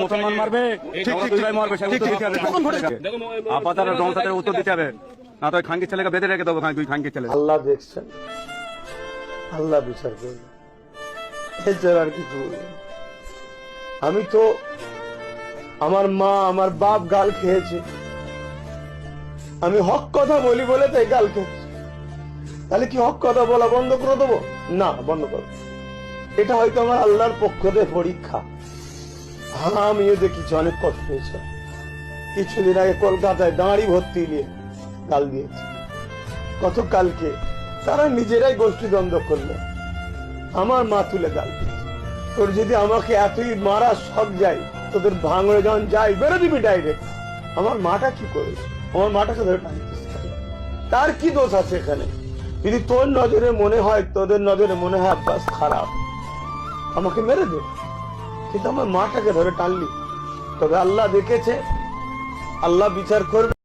মুসলমান মারবে ঠিক ঠিক ঠিক। মারবে সে উত্তর দিতে হবে উত্তর দিতে হবে। না তো ছেলেকে বেঁধে রেখে দেবো দুই ছেলে। আল্লাহ দেখছেন। আল্লাহ বিচার এছাড়া আর কিছু আমি তো আমার মা আমার বাপ গাল খেয়েছে। আমি হক কথা বলি বলে তাই গাল খেয়েছি। তাহলে কি হক কথা বলা বন্ধ করে দেবো? না বন্ধ করো। এটা হয়তো আমার আল্লাহর পক্ষ থেকে পরীক্ষা। আমিও দেখেছি, অনেক কষ্ট হয়েছে। কিছুদিন আগে কলকাতায় দাঁড়ি ভর্তি নিয়ে গাল দিয়েছে। গতকালকে তারা নিজেরাই গোষ্ঠী দ্বন্দ্ব করল। আমার মা তুলে গাল। তোর যদি আমাকে এতই মারা সব যাই তোদের ভাঙড়ে যখন যাই বেরো দিবি ডাইরেক্ট আমার মাটা কি করেছে? আমার মাটাকে ধরে টানছিস তার কি দোষ আছে এখানে? যদি তোর নজরে মনে হয়, তোদের নজরে মনে হয় আব্বাস খারাপ, আমাকে মেরে দে। কিন্তু আমার মাটাকে ধরে টানলি। তবে আল্লাহ দেখেছে আল্লাহ বিচার করবে।